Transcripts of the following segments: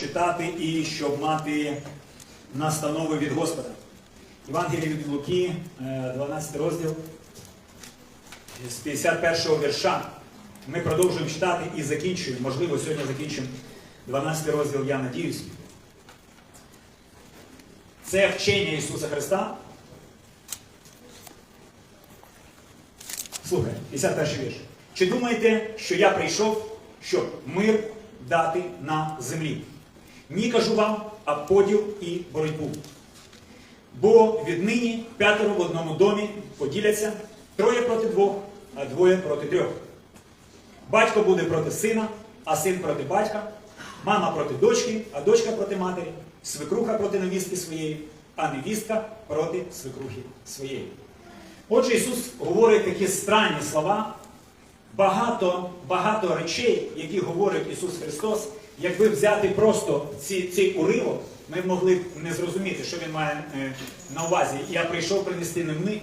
читати і щоб мати настанови від Господа. Євангеліє від Луки, е, 12 розділ з 51 вірша. Ми продовжуємо читати і закінчуємо. Можливо, сьогодні закінчимо 12 розділ, я надіюсь. Це вчення Ісуса Христа. Слухай, 51 вірш. Чи думаєте, що я прийшов, щоб мир дати на землі? Ні, кажу вам, а поділ і боротьбу. Бо віднині п'ятеро в одному домі поділяться троє проти двох, а двоє проти трьох. Батько буде проти сина, а син проти батька, мама проти дочки, а дочка проти матері, свекруха проти невістки своєї, а невістка проти свекрухи своєї. Отже, Ісус говорить такі странні слова, багато, багато речей, які говорить Ісус Христос, якби взяти просто ці, цей уривок, ми могли б не зрозуміти, що він має е, на увазі. Я прийшов принести не, ми-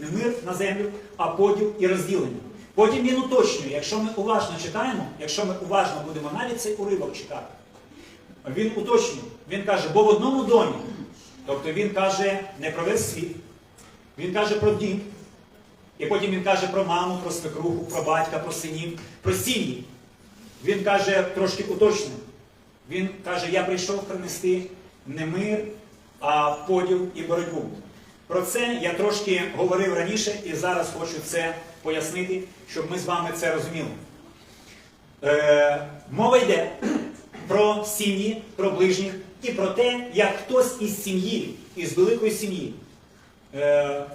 не мир на землю, а поділ і розділення. Потім він уточнює, якщо ми уважно читаємо, якщо ми уважно будемо навіть цей уривок читати, він уточнює, він каже, бо в одному домі, тобто він каже не про весь світ, він каже про дім, і потім він каже про маму, про свекруху, про батька, про синів, про сім'ї. Він каже трошки уточнено. Він каже, я прийшов принести не мир, а поділ і боротьбу. Про це я трошки говорив раніше і зараз хочу це пояснити, щоб ми з вами це розуміли. Е, мова йде про сім'ї, про ближніх і про те, як хтось із сім'ї, із великої сім'ї,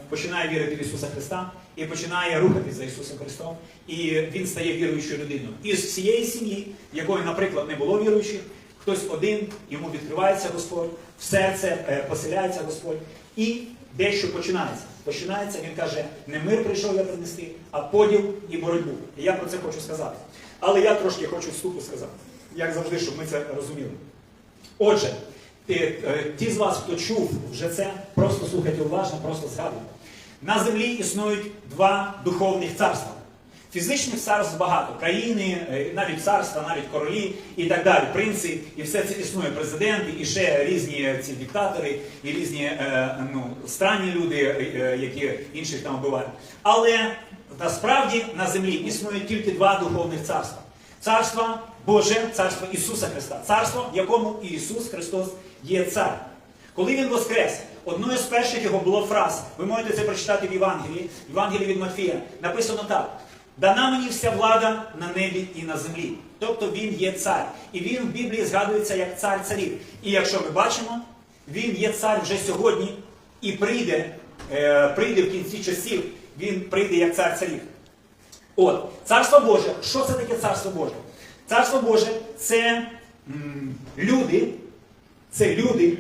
починає вірити в Ісуса Христа і починає рухатись за Ісусом Христом, і він стає віруючою людиною. Із всієї сім'ї, якої, наприклад, не було віруючих, хтось один, йому відкривається Господь, в серце е, поселяється Господь, і дещо починається. Починається, він каже, не мир прийшов я принести, а поділ і боротьбу. І я про це хочу сказати. Але я трошки хочу вступу сказати, як завжди, щоб ми це розуміли. Отже, ті, е, ті з вас, хто чув вже це, просто слухайте уважно, просто згадуйте. На землі існують два духовних царства. Фізичних царств багато, країни, е, навіть царства, навіть королі і так далі, принци, і все це існує, президенти, і ще різні ці диктатори, і різні е, ну, странні люди, е, які інших там вбивають. Але насправді на землі існує тільки два духовних царства. Царство Боже, царство Ісуса Христа, царство, в якому Ісус Христос є цар. Коли Він воскрес, одною з перших його було фраз, ви можете це прочитати в Євангелії, Євангелії від Матфія, написано так. Дана мені вся влада на небі і на землі. Тобто він є цар. І він в Біблії згадується як цар царів. І якщо ми бачимо, він є цар вже сьогодні і прийде, е, прийде в кінці часів, він прийде як цар царів. От, царство Боже, що це таке царство Боже? Царство Боже це м, люди, це люди,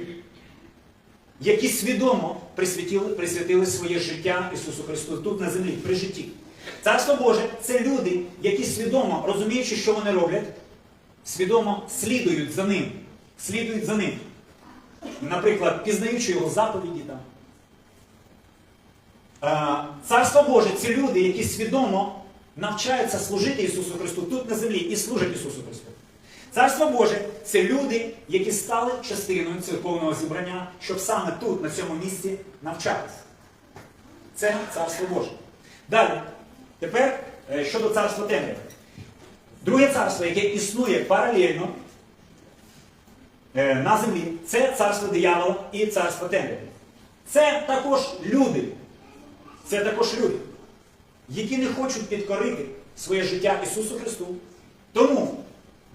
які свідомо присвятили, присвятили своє життя Ісусу Христу тут на землі, при житті. Царство Боже це люди, які свідомо, розуміючи, що вони роблять, свідомо слідують за ним. Слідують за ним. Наприклад, пізнаючи його заповіді там. Царство Боже це люди, які свідомо навчаються служити Ісусу Христу тут на землі і служать Ісусу Христу. Царство Боже це люди, які стали частиною церковного зібрання, щоб саме тут, на цьому місці, навчатися. Це царство Боже. Далі, тепер е, щодо царства темряви. Друге царство, яке існує паралельно е, на землі, це царство диявола і царство темряви. Це також люди. Це також люди, які не хочуть підкорити своє життя Ісусу Христу. Тому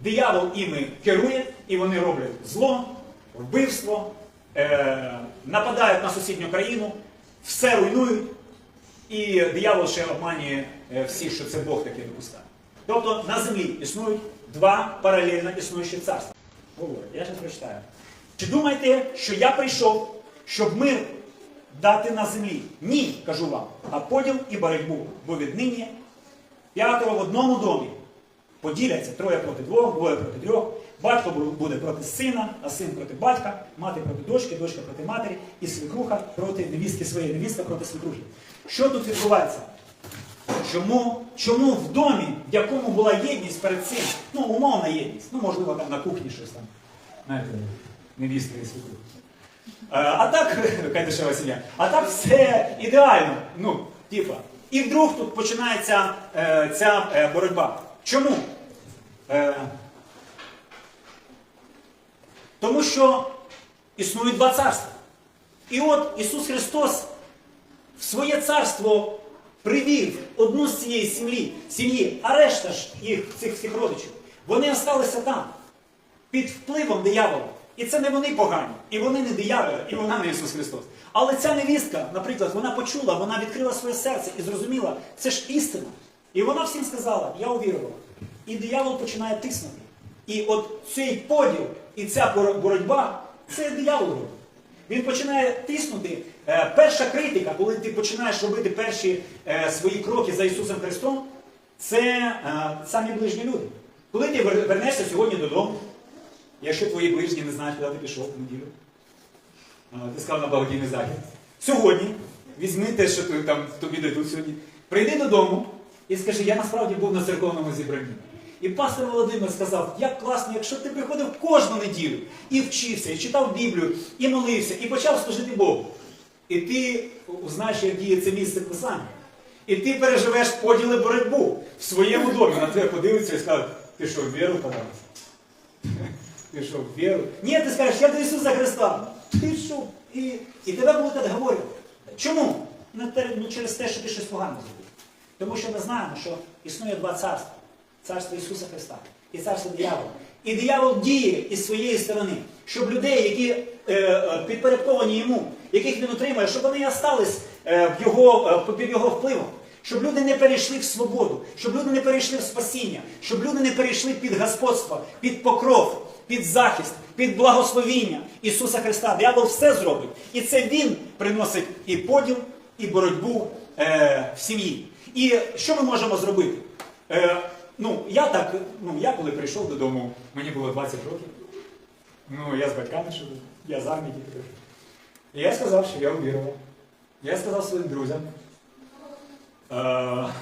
диявол іми керує, і вони роблять зло, вбивство, е, нападають на сусідню країну, все руйнують, і диявол ще обманює е, всіх, що це Бог таке допускає. Тобто на землі існують два паралельно існуючі царства. Говорить, я зараз прочитаю. Чи думаєте, що я прийшов, щоб мир дати на землі? Ні, кажу вам, а поділ і боротьбу, бо віднині п'ятеро в одному домі поділяться троє проти двох, двоє проти трьох. Батько буде проти сина, а син проти батька, мати проти дочки, дочка проти матері, і свекруха проти невістки своєї, невістка проти свекрухи. Що тут відбувається? Чому, чому в домі, в якому була єдність перед цим, ну, умовна єдність, ну, можливо, там на кухні щось там знаєте, невістка і свекрух. Е, А так, Кайдашева сім'я, а так все ідеально. Ну, типа. І вдруг тут починається е, ця е, боротьба. Чому? Е, тому що існують два царства. І от Ісус Христос в своє царство привів одну з цієї сім'ї, сім'ї, а решта ж їх, цих всіх родичів, вони осталися там, під впливом диявола. І це не вони погані, і вони не диявол, і вона не Ісус Христос. Але ця невістка, наприклад, вона почула, вона відкрила своє серце і зрозуміла, це ж істина. І вона всім сказала, я увірувала. І диявол починає тиснути. І от цей поділ і ця боротьба, це диявол робить. Він починає тиснути. Е, перша критика, коли ти починаєш робити перші е, свої кроки за Ісусом Христом, це е, самі ближні люди. Коли ти вернешся сьогодні додому, якщо твої ближні не знають, куди ти пішов в неділю, ти сказав на благодійний захід. Сьогодні візьми те, що там, тобі дадуть сьогодні, прийди додому і скажи, я насправді був на церковному зібранні. І пастор Володимир сказав, як класно, якщо ти приходив кожну неділю і вчився, і читав Біблію, і молився, і почав служити Богу. І ти узнаєш, як діє це місце писання. І ти переживеш поділи боротьбу в своєму домі. На тебе подивиться і скаже, ти що, в віру подався? Ти що, в віру? Ні, ти скажеш, я до Ісуса Христа. Ти що? І, і тебе будуть відговорювати. Чому? Не ну, через те, що ти щось погано зробив. Тому що ми знаємо, що існує два царства: царство Ісуса Христа і царство диявола. І диявол діє із своєї сторони, щоб людей, які е, е, підпорядковані йому, яких він отримує, щоб вони остались е, в його, е, під його впливом. Щоб люди не перейшли в свободу, щоб люди не перейшли в спасіння, щоб люди не перейшли під господство, під покров, під захист, під благословіння Ісуса Христа. Диявол все зробить. І це Він приносить і поділ, і боротьбу е, в сім'ї. І що ми можемо зробити? Е, ну, я так, ну, я коли прийшов додому, мені було 20 років. Ну, я з батьками живу, я з армії тільки. І я сказав, що я увірував. Я сказав своїм друзям. Е,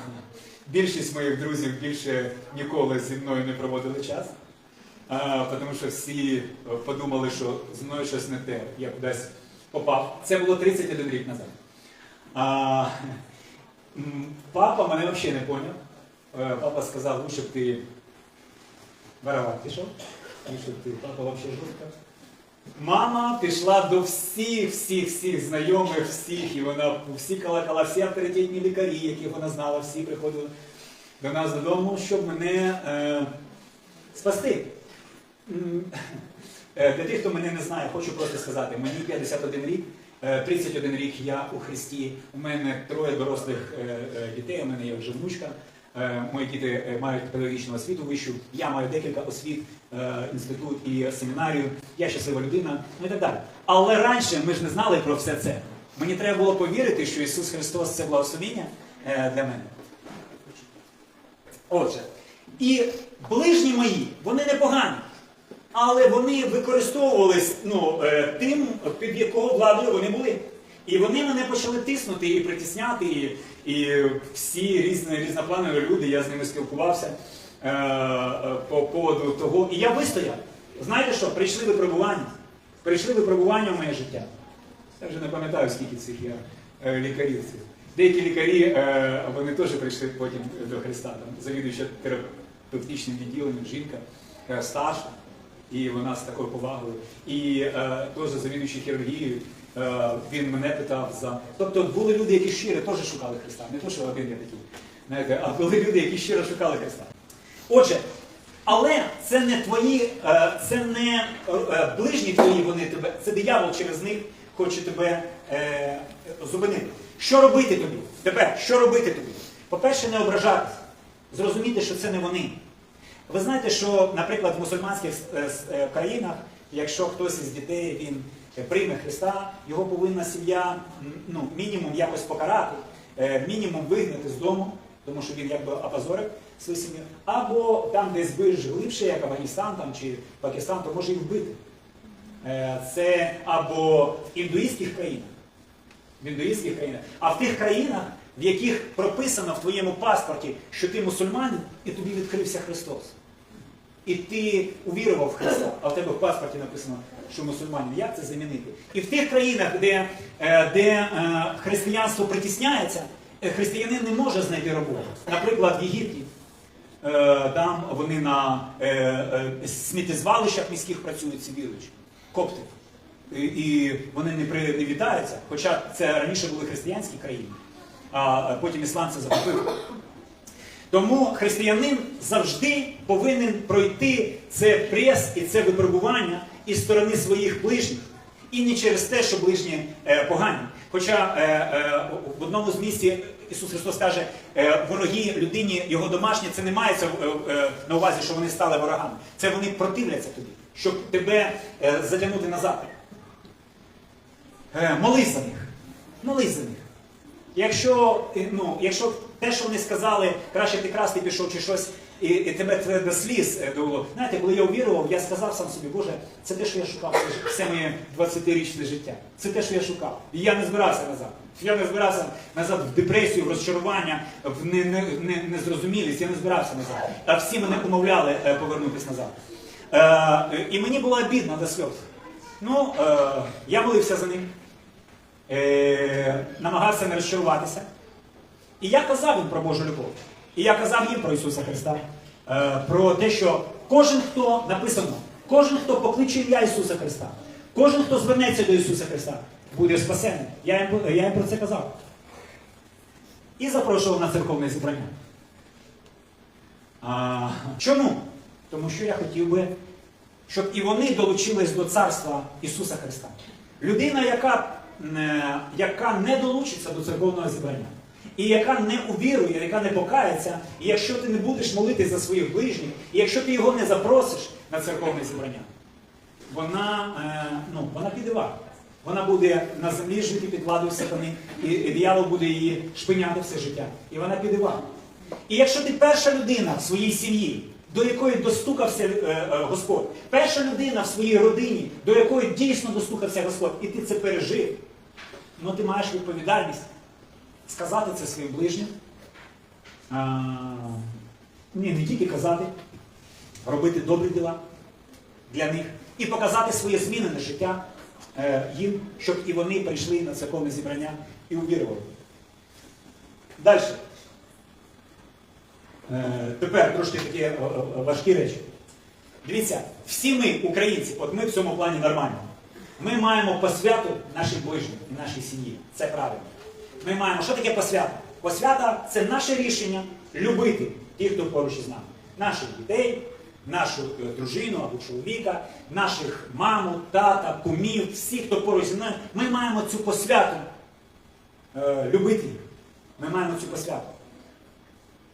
більшість моїх друзів більше ніколи зі мною не проводили час. Е, тому що всі е, подумали, що зі мною щось не те, я кудись попав. Це було 31 рік назад. А, папа мене взагалі не поняв. Е, Папа сказав, лучше б ти воровать пішов, лучше б ти, папа взагалі жорстко. Мама пішла до всіх, всіх, всіх знайомих, всіх, і вона всі колокола, всі авторитетні лікарі, яких вона знала, всі приходили до нас додому, щоб мене е, спасти. Е, Для тих, хто мене не знає, хочу просто сказати, мені 51 рік, 31 рік я у Христі, у мене троє дорослих е, е, дітей, у мене є вже внучка. Е, Мої діти е, мають педагогічну освіту вищу, я маю декілька освіт, е, інститут і семінарію, я щаслива людина, ну і так далі. Але раніше ми ж не знали про все це. Мені треба було повірити, що Ісус Христос це благословіння е, для мене. Отже, і ближні мої, вони непогані, але вони використовувались ну, е, тим, під якого владою вони були. І вони мене почали тиснути і притісняти, і, і всі різні, різнопланові люди, я з ними спілкувався е, по поводу того. І я вистояв. Знаєте що? Прийшли випробування. Прийшли випробування в моє життя. Я вже не пам'ятаю, скільки цих я е, лікарів. Деякі лікарі, е, вони теж прийшли потім до Христа. Там завідуюча терапевтичним відділенням, жінка е, старша, і вона з такою повагою. І е, теж завідуючий хірургією, е, він мене питав за. Тобто були люди, які щиро теж шукали Христа. Не то, що один я такий. Знаєте, а були люди, які щиро шукали Христа. Отже, але це не твої, е, це не е, ближні твої, вони тебе, це диявол через них хоче тебе е, зупинити. Що робити тобі? Тепер, що робити тобі? По-перше, не ображатись, зрозуміти, що це не вони. Ви знаєте, що, наприклад, в мусульманських е, е, країнах, якщо хтось із дітей він прийме Христа, його повинна сім'я ну, мінімум якось покарати, е, мінімум вигнати з дому, тому що він якби опозорив свою сім'ю, або там десь більш глибше, як Афганістан там, чи Пакистан, то може і вбити. Це або в індуїстських країнах, в індуїстських країнах, а в тих країнах, в яких прописано в твоєму паспорті, що ти мусульманин, і тобі відкрився Христос. і ти увірував в Христа, а в тебе в паспорті написано, що мусульманин. Як це замінити? І в тих країнах, де, е, де е, християнство притісняється, е, християнин не може знайти роботу. Наприклад, в Єгипті. Там вони на сміттєзвалищах міських працюють ці віруючі, копти. І вони не вітаються, хоча це раніше були християнські країни, а потім іслам це захопив. Тому християнин завжди повинен пройти це прес і це випробування із сторони своїх ближніх. І не через те, що ближні е, погані. Хоча е, е, в одному з місць Ісус Христос каже, е, вороги людині, його домашні, це не мається е, е, на увазі, що вони стали ворогами. Це вони противляться тобі, щоб тебе е, затягнути назад. Е, молись за них. Молись за них. Якщо, е, ну, якщо те, що вони сказали, краще ти красти пішов чи щось, і, і тебе це до сліз е, довело. Знаєте, коли я увірував, я сказав сам собі, Боже, це те, що я шукав все, моє 20-річне життя. Це те, що я шукав. І я не збирався назад. Я не збирався назад в депресію, в розчарування, в не- не- не- незрозумілість, я не збирався назад. А всі мене умовляли е, повернутися назад. Е, і мені було обідно до сльоз. Ну, е, я молився за ним е, намагався не розчаруватися. І я казав їм про Божу любов. І я казав їм про Ісуса Христа, е, про те, що кожен, хто написано, кожен, хто покличе ім'я Ісуса Христа, кожен, хто звернеться до Ісуса Христа, буде спасений. Я їм, я їм про це казав. І запрошував на церковне зібрання. А, чому? Тому що я хотів би, щоб і вони долучились до царства Ісуса Христа. Людина, яка, яка не долучиться до церковного зібрання, і яка не увірує, яка не покається, і якщо ти не будеш молитись за своїх ближніх, і якщо ти його не запросиш на церковне зібрання, вона, е, ну, вона піде в. Вона буде на землі жити під владою сатани, і, диявол буде її шпиняти все життя. І вона піде в. І якщо ти перша людина в своїй сім'ї, до якої достукався е, е, Господь, перша людина в своїй родині, до якої дійсно достукався Господь, і ти це пережив, ну ти маєш відповідальність сказати це своїм ближнім. А, ні, не тільки казати, робити добрі діла для них і показати своє змінене життя е, їм, щоб і вони прийшли на церковне зібрання і увірували. Далі. Е, тепер трошки такі е, е, важкі речі. Дивіться, всі ми, українці, от ми в цьому плані нормально. Ми маємо посвяту наших ближніх і нашій сім'ї. Це правильно. Ми маємо, що таке посвята? Посвята це наше рішення любити тих, хто поруч із нами. Наших дітей, нашу дружину або чоловіка, наших маму, тата, кумів, всіх, хто поруч зі мною. Ми маємо цю посвяту любити їх. Ми маємо цю посвяту.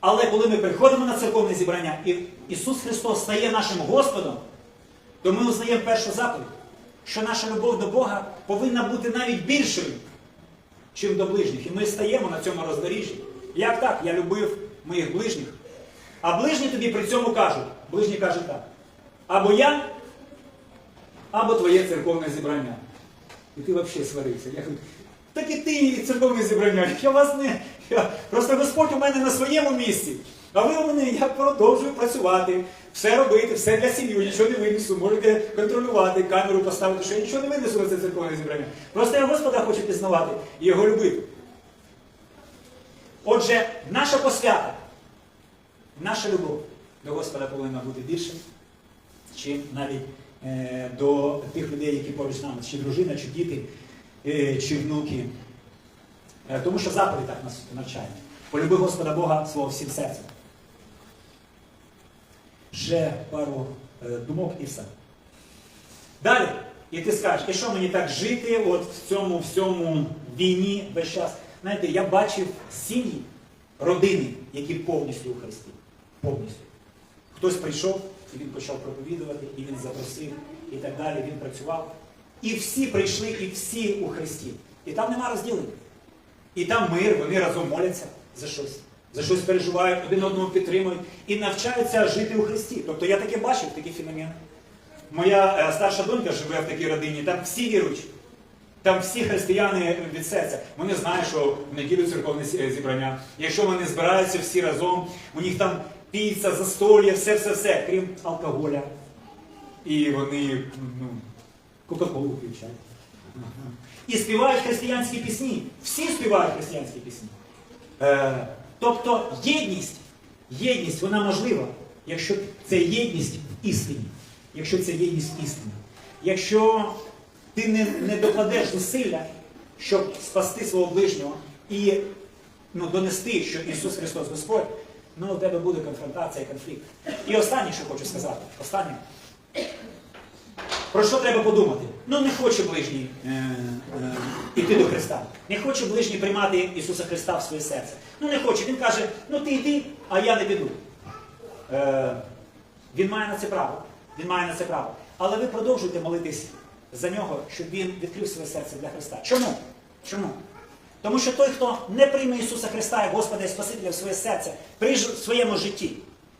Але коли ми приходимо на церковне зібрання, і Ісус Христос стає нашим Господом, то ми узнаємо першу заповідь, що наша любов до Бога повинна бути навіть більшою, чим до ближніх. І ми стаємо на цьому роздоріжжі. Як так? Я любив моїх ближніх. А ближні тобі при цьому кажуть, ближні кажуть так. Або я, або твоє церковне зібрання. І ти взагалі сварився. Я кажу, так і ти церковне зібрання. Я вас не. Я... Просто Господь у мене на своєму місці. А ви у мене я продовжую працювати, все робити, все для сім'ї, нічого не винесу, можете контролювати, камеру поставити, що я нічого не винесу на це церковне зібрання. Просто я Господа хочу пізнавати і його любити. Отже, наша посвята, наша любов до Господа повинна бути більше, чим навіть е, до тих людей, які поруч з нами, чи дружина, чи діти, е, чи внуки. Е, тому що заповідь так нас навчає. Полюби Господа Бога свого всім серцем. Ще пару е, думок і все. Далі, і ти скажеш, і що мені так жити от в цьому всьому війні весь час? Знаєте, я бачив сім'ї, родини, які повністю у Христі. Повністю. Хтось прийшов, і він почав проповідувати, і він запросив, і так далі, він працював. І всі прийшли, і всі у Христі. І там нема розділення. І там мир, вони разом моляться за щось. За щось переживають, один одного підтримують і навчаються жити у Христі. Тобто я таке бачив, такі феномени. Моя е, старша донька живе в такій родині, там всі віруючі. Там всі християни від серця. Вони знають, що в неділю церковне зібрання. Якщо вони збираються всі разом, у них там піца, застолля, все-все-все, крім алкоголя. І вони ну, Кока-Колу включають. І співають християнські пісні. Всі співають християнські пісні. Е, тобто єдність, єдність, вона можлива, якщо це єдність в істині. Якщо це єдність в істині. Якщо ти не, не докладеш зусилля, щоб спасти свого ближнього і ну, донести, що Ісус Христос Господь, ну у тебе буде конфронтація, конфлікт. І останнє, що хочу сказати, останнє. Про що треба подумати? Ну не хоче ближній е, е, іти до Христа. Не хоче ближній приймати Ісуса Христа в своє серце. Ну не хоче. Він каже, ну ти йди, а я не піду. Е, він має на це право. Він має на це право. Але ви продовжуйте молитись за нього, щоб він відкрив своє серце для Христа. Чому? Чому? Тому що той, хто не прийме Ісуса Христа як Господа і Спасителя в своє серце при своєму житті,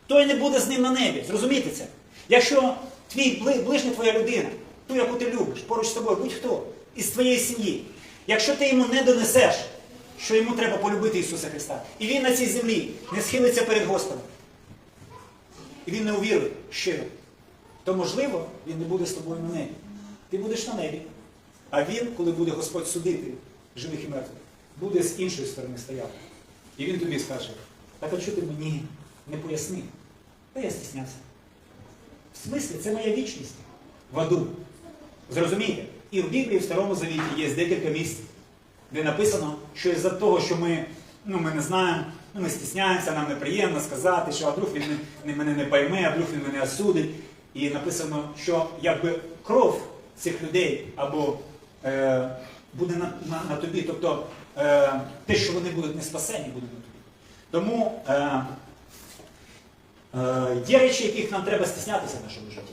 той не буде з ним на небі. Зрозумієте це? Якщо твій ближня твоя людина, ту, яку ти любиш, поруч з тобою, будь-хто, із твоєї сім'ї, якщо ти йому не донесеш, що йому треба полюбити Ісуса Христа, і він на цій землі не схилиться перед Господом, і він не увірує щиро, то можливо він не буде з тобою на небі. Ти будеш на небі. А він, коли буде Господь судити живих і мертвих, буде з іншої сторони стояти. І він тобі скаже, так а чого ти мені не пояснив? Та я стіснявся. В смислі, це моя вічність в аду. Зрозумієте? І в Біблії, в Старому Завіті є декілька місць, де написано, що із-за того, що ми, ну, ми не знаємо, ну, ми стісняємося, нам неприємно сказати, що а він не, не- мене не пойме, а вдруг він мене осудить. І написано, що якби кров цих людей або е, буде на, на, на тобі, тобто е, те, що вони будуть не спасені, буде на тобі. Тому е, є речі, яких нам треба стіснятися в нашому житті.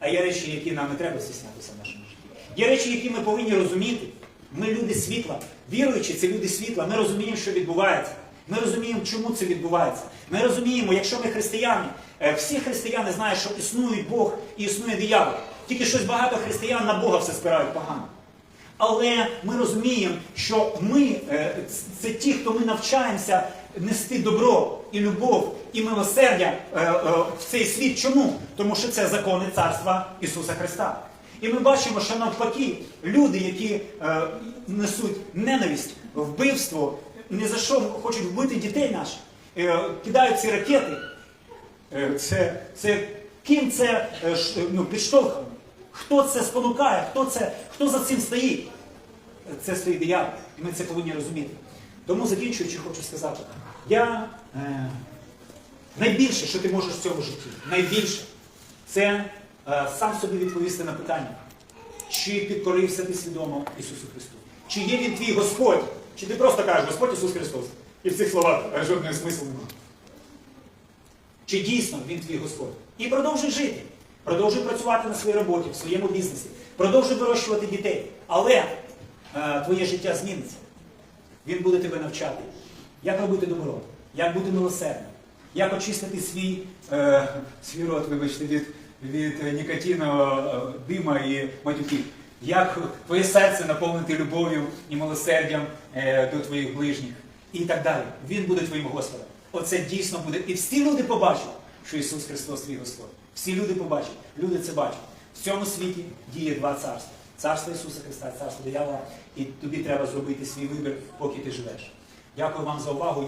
А є речі, які нам не треба стіснятися в нашому житті. Є речі, які ми повинні розуміти. Ми люди світла. Віруючи, це люди світла. Ми розуміємо, що відбувається. Ми розуміємо, чому це відбувається. Ми розуміємо, якщо ми християни, е, всі християни знають, що існує Бог і існує диявол. Тільки щось багато християн на Бога все спирають погано. Але ми розуміємо, що ми е, це ті, хто ми навчаємося нести добро і любов і милосердя е, е, в цей світ. Чому? Тому що це закони царства Ісуса Христа. І ми бачимо, що навпаки, люди, які е, несуть ненависть, вбивство, не за що хочуть вбити дітей наших, кидають ці ракети. Це, це ким це ну, підштовхано? Хто це спонукає? Хто, це, хто за цим стоїть? Це стоїть диявол. І ми це повинні розуміти. Тому закінчуючи, хочу сказати, я е, найбільше, що ти можеш в цьому житті, найбільше, це е, сам собі відповісти на питання, чи підкорився ти свідомо Ісусу Христу? Чи є він твій Господь? Чи ти просто кажеш Господь Ісус Христос? І в цих словах е, жодного смислу немає. Чи дійсно він твій Господь? І продовжуй жити. Продовжуй працювати на своїй роботі, в своєму бізнесі. Продовжуй вирощувати дітей. Але е, твоє життя зміниться. Він буде тебе навчати, як робити добро, як бути милосердним, як очистити свій, е, свій рот, вибачте, від, від нікотинового е, дима і матюків. Як твоє серце наповнити любов'ю і милосердям е, до твоїх ближніх і так далі. Він буде твоїм Господом. Оце дійсно буде. І всі люди побачать, що Ісус Христос твій Господь. Всі люди побачать, люди це бачать. В цьому світі діє два царства. Царство Ісуса Христа, царство диявола. І тобі треба зробити свій вибір, поки ти живеш. Дякую вам за увагу.